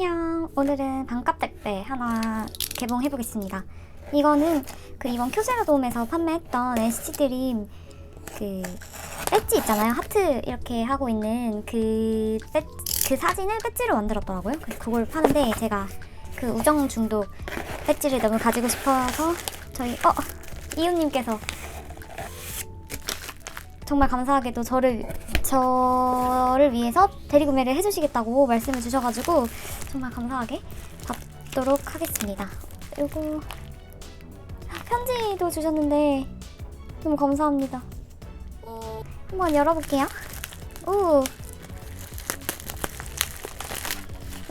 안녕. 오늘은 반값 택배 하나 개봉해 보겠습니다. 이거는 그 이번 큐세라돔에서 판매했던 NCT 드림 그 배지 있잖아요. 하트 이렇게 하고 있는 그, 배, 그 사진을 배지로 만들었더라고요. 그걸 파는데 제가 그 우정 중독 배지를 너무 가지고 싶어서 저희 어 이웃님께서 정말 감사하게도 저를 저를 위해서 대리구매를 해주시겠다고 말씀을 주셔가지고 정말 감사하게 받도록 하겠습니다. 요거 편지도 주셨는데 너무 감사합니다. 한번 열어볼게요. 오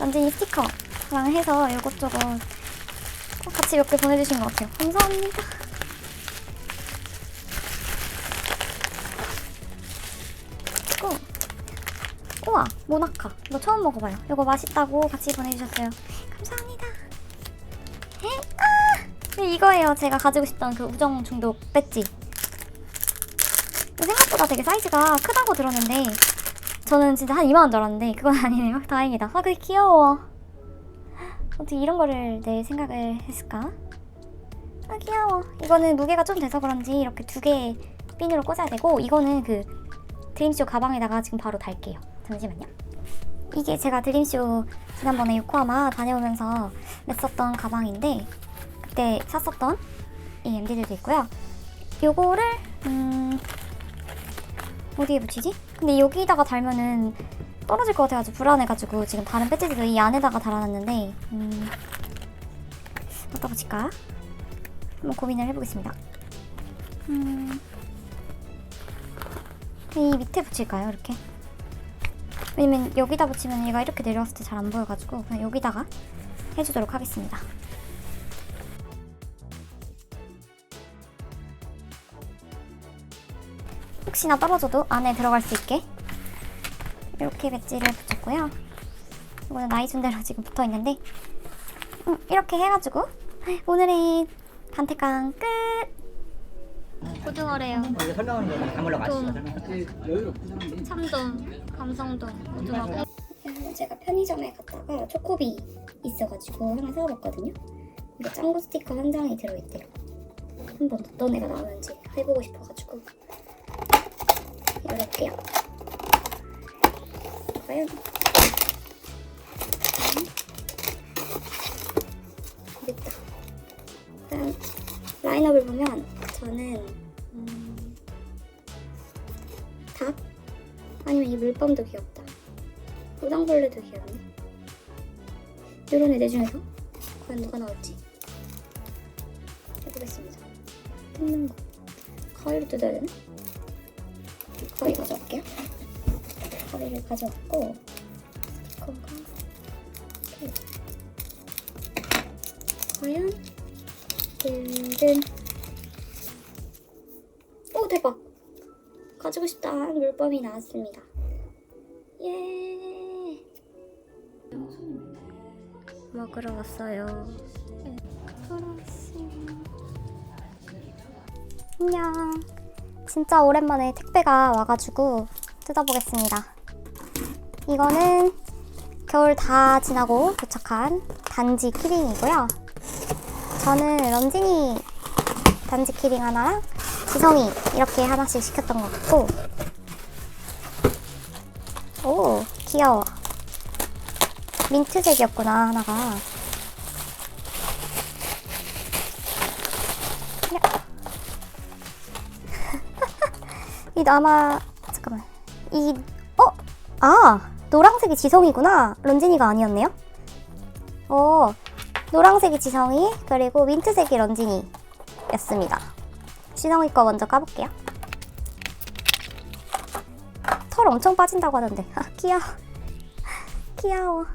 완전히 스티커랑 해서 이것저것 같이 몇 개 보내주신 것 같아요. 감사합니다. 모나카. 이거 처음 먹어봐요. 이거 맛있다고 같이 보내주셨어요. 감사합니다. 에? 아! 네, 이거예요. 제가 가지고 싶던 그 우정 중독 배지. 생각보다 되게 사이즈가 크다고 들었는데 저는 진짜 한 2만원 줄 알았는데 그건 아니네요. 다행이다. 아 그게 귀여워. 어떻게 이런 거를 낼 생각을 했을까? 아 귀여워. 이거는 무게가 좀 돼서 그런지 이렇게 두 개 핀으로 꽂아야 되고 이거는 그 드림쇼 가방에다가 지금 바로 달게요. 잠시만요. 이게 제가 드림쇼 지난번에 요코하마 다녀오면서 냈었던 가방인데 그때 샀었던 이 MD들도 있고요. 요거를 음 어디에 붙이지? 근데 여기다가 달면은 떨어질 것 같아가지고 불안해가지고 지금 다른 배지들도 이 안에다가 달아놨는데 음 어디다 붙일까? 한번 고민을 해보겠습니다. 음. 이 밑에 붙일까요? 이렇게? 왜냐면 여기다 붙이면 얘가 이렇게 내려왔을 때 잘 안 보여가지고 그냥 여기다가 해주도록 하겠습니다. 혹시나 떨어져도 안에 들어갈 수 있게 이렇게 배지를 붙였고요. 이거는 나이 순대로 지금 붙어 있는데 음, 이렇게 해가지고 오늘의 반태강 끝! 고등어래요. 이거 설명하는 거는 가시죠. 좀. 참돔, 감성돔, 고등어. 제가 편의점에 갔다가 초코비 있어가지고 하나 사와봤거든요. 이게 짱구 스티커 한 장이 들어있대요. 한번 어떤 애가 나오는지 해보고 싶어가지고 열어볼게요. 과연 됐다. 일단 라인업을 보면 저는 음, 닭 아니면 이 물범도 귀엽다. 우당벌레도 귀엽네. 이런 애들 중에서 과연 누가 나올지 해보겠습니다. 뜯는 거. 가위로 뜯어야 되나? 가위 가져올게요. 가위를 가져왔고 스티커가 이렇게. 과연 얘는 오 대박! 가지고 싶다 한 물범이 나왔습니다. 예. 먹으러 왔어요. 안녕. 진짜 오랜만에 택배가 와가지고 뜯어보겠습니다. 이거는 겨울 다 지나고 도착한 단지 키링이고요. 저는 런진이 단지 키링 하나랑 지성이 이렇게 하나씩 시켰던 것 같고. 오 귀여워. 민트색이었구나 하나가. 야. 이 아마 잠깐만. 이 어? 아 노랑색이 지성이구나. 런진이가 아니었네요? 어 노랑색이 지성이 그리고 민트색이 런진이였습니다 지성이 거 먼저 까볼게요 털 엄청 빠진다고 하던데. 아, 귀여워. 귀여워.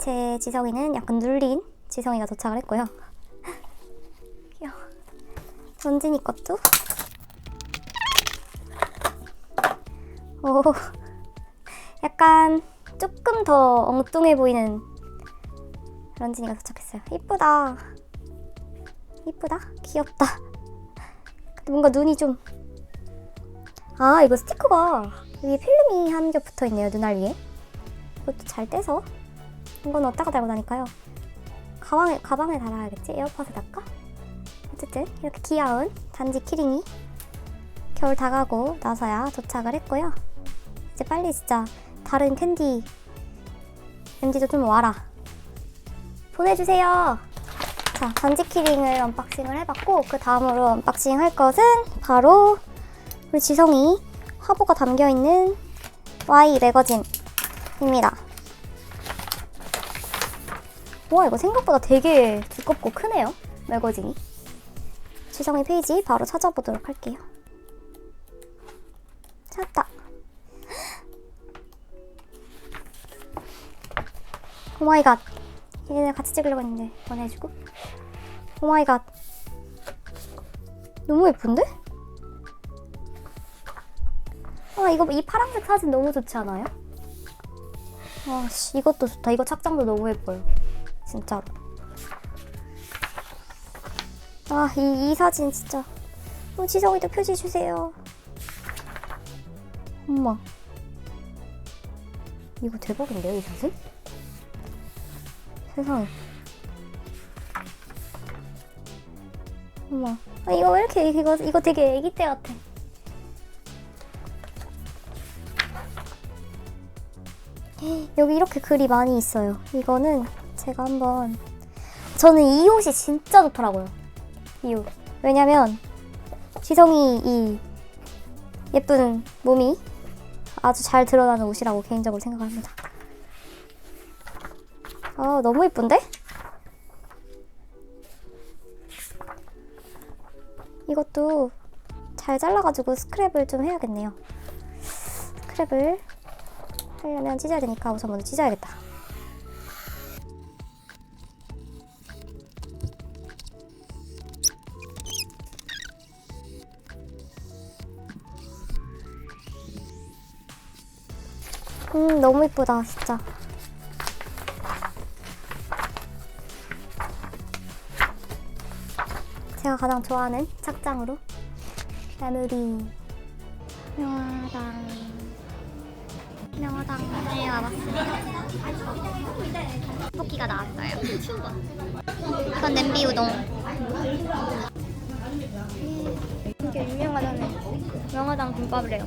제 지성이는 약간 눌린 지성이가 도착을 했고요. 귀여워. 전진이 것도. 오. 약간 조금 더 엉뚱해 보이는 런진이가 도착했어요. 이쁘다. 이쁘다. 귀엽다. 뭔가 눈이 좀 아 이거 스티커가 여기 필름이 한 겹 붙어 있네요 눈알 위에 이것도 잘 떼서 이건 어디다가 달고 다니까요? 가방에 가방에 달아야겠지? 에어팟에다가? 어쨌든 이렇게 귀여운 단지 키링이 겨울 다 가고 나서야 도착을 했고요. 이제 빨리 진짜 다른 캔디 MD도 좀 와라. 보내주세요. 자, 단지 키링을 언박싱을 해봤고 그 다음으로 언박싱 할 것은 바로 우리 지성이 화보가 담겨있는 Y 매거진입니다. 와 이거 생각보다 되게 두껍고 크네요 매거진이. 지성이 페이지 바로 찾아보도록 할게요. 찾았다. 오 마이 갓 얘네 같이 찍으려고 했는데 보내주고. 오마이갓. 너무 예쁜데? 아 이거 이 파란색 사진 너무 좋지 않아요? 와씨 이것도 좋다. 이거 착장도 너무 예뻐요. 진짜로. 아이 이 사진 진짜. 어, 지성이도 표지 주세요. 엄마. 이거 대박인데요 이 사진? 세상에 엄마 아, 이거 왜 이렇게 이거 이거 되게 애기 때 같아 여기 이렇게 글이 많이 있어요. 이거는 제가 한번 저는 이 옷이 진짜 좋더라고요. 이 옷. 왜냐면 지성이 이 예쁜 몸이 아주 잘 드러나는 옷이라고 개인적으로 생각합니다. 아 너무 예쁜데? 이것도 잘 잘라가지고 스크랩을 좀 해야겠네요. 스크랩을 하려면 찢어야 되니까 우선 먼저 찢어야겠다. 음, 너무 이쁘다, 진짜. 제가 가장 좋아하는 착장으로 나누리 명화당 명화당에 와봤습니다. 토끼가 나왔어요. 이건 냄비 우동. 이게 유명하다네. 명화당 김밥이래요.